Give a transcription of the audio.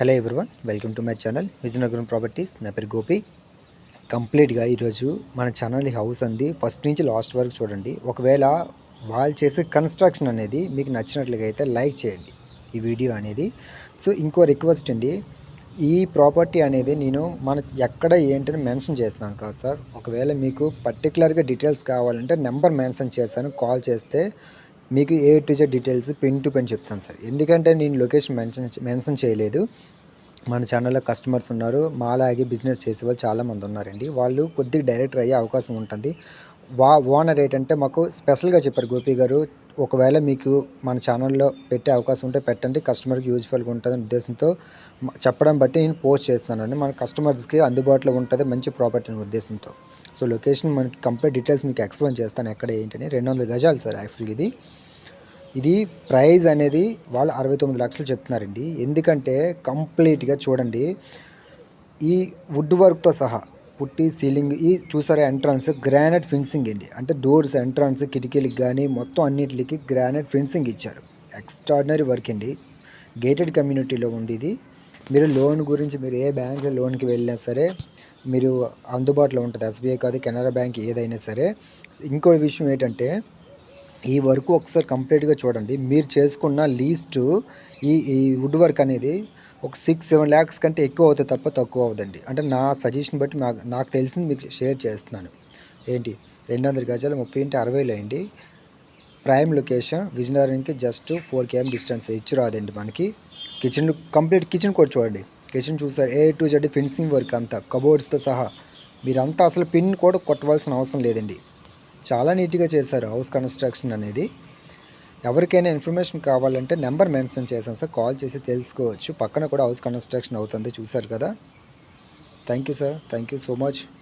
Hello everyone welcome to my channel Vizianagaram properties నా పేరు గోపి. కంప్లీట్గా ఈరోజు మన ఛానల్ హౌస్ అంది. ఫస్ట్ నుంచి లాస్ట్ వరకు చూడండి. ఒకవేళ వాళ్ళు చేసే కన్స్ట్రక్షన్ అనేది మీకు నచ్చినట్లుగా అయితే లైక్ చేయండి ఈ వీడియో అనేది. సో ఇంకో రిక్వెస్ట్ అండి. ఈ ప్రాపర్టీ అనేది నేను మన ఎక్కడ ఏంటని మెన్షన్ చేస్తున్నాను కాదు సార్ ఒకవేళ మీకు పర్టికులర్గా డీటెయిల్స్ కావాలంటే నెంబర్ మెన్షన్ చేశాను కాల్ చేస్తే మీకు A to Z details pen to pen చెప్తాను సార్. ఎందుకంటే నేను లొకేషన్ మెన్షన్ మెన్షన్ చేయలేదు. మన ఛానల్లో కస్టమర్స్ ఉన్నారు. మాలాగే బిజినెస్ చేసే వాళ్ళు చాలామంది ఉన్నారండి. వాళ్ళు కొద్దిగా డైరెక్టర్ అయ్యే అవకాశం ఉంటుంది. వా ఓనర్ ఏంటంటే మాకు స్పెషల్గా చెప్పారు గోపి గారు. ఒకవేళ మీకు మన ఛానల్లో పెట్టే అవకాశం ఉంటే పెట్టండి. కస్టమర్కి యూజ్ఫుల్గా ఉంటుందని ఉద్దేశంతో చెప్పడం బట్టి నేను పోస్ట్ చేస్తున్నానండి. మన కస్టమర్స్కి అందుబాటులో ఉంటుంది. మంచి ప్రాపర్టీ అనే ఉద్దేశంతో. సో లొకేషన్ మనకి కంప్లీట్ డీటెయిల్స్ మీకు ఎక్స్ప్లెయిన్ చేస్తాను. ఎక్కడ ఏంటని రెండు వందల గజాలు సార్ యాక్చువల్గా ఇది. ఇది ప్రైజ్ అనేది వాళ్ళు అరవై తొమ్మిది లక్షలు చెప్తున్నారండి. ఎందుకంటే కంప్లీట్గా చూడండి ఈ వుడ్ వర్క్తో సహా పుట్టి సీలింగ్ ఈ చూసారా ఎంట్రన్స్? గ్రానైట్ ఫినిషింగ్ అండి. అంటే డోర్స్ ఎంట్రన్స్ కిటికీలకి కానీ మొత్తం అన్నిటికి గ్రానైట్ ఫినిషింగ్ ఇచ్చారు. ఎక్స్ట్రాడినరీ వర్క్ అండి. గేటెడ్ కమ్యూనిటీలో ఉంది ఇది. మీరు లోన్ గురించి మీరు ఏ బ్యాంక్లో లోన్కి వెళ్ళినా సరే మీరు అందుబాటులో ఉంటుంది. ఎస్బీఐ కాదు కెనరా బ్యాంక్ ఏదైనా సరే. ఇంకో విషయం ఏంటంటే ఈ వర్క్ ఒకసారి కంప్లీట్గా చూడండి. మీరు చేసుకున్న లీస్ట్ ఈ ఈ వుడ్ వర్క్ అనేది ఒక సిక్స్ సెవెన్ ల్యాక్స్ కంటే ఎక్కువ అవుతుంది తప్ప తక్కువ అవుదండి అంటే నా సజెషన్ బట్టి నాకు నాకు తెలిసింది మీకు షేర్ చేస్తున్నాను. ఏంటి? రెండు వందల గజాలు ముప్పై ఇంటి అరవైలో అండి ప్రైమ్ లొకేషన్ విజయనగరానికి జస్ట్ ఫోర్ కేఎం డిస్టెన్స్. ఇచ్చి రాదండి మనకి. కిచెన్ కంప్లీట్ కిచెన్ కూడా చూడండి. కిచెన్ చూసారు. A to Z finishing work అంతా. కబోర్డ్స్తో సహా. మీరంతా అసలు పిన్ కూడా కొట్టవలసిన అవసరం లేదండి. చాలా నీట్గా చేశారు హౌస్ కన్స్ట్రక్షన్ అనేది. ఎవరికైనా ఇన్ఫర్మేషన్ కావాలంటే నెంబర్ మెన్షన్ చేశాను సార్. కాల్ చేసి తెలుసుకోవచ్చు. పక్కన కూడా హౌస్ కన్స్ట్రక్షన్ అవుతుంది. చూశారు కదా? Thank you sir. Thank you so much.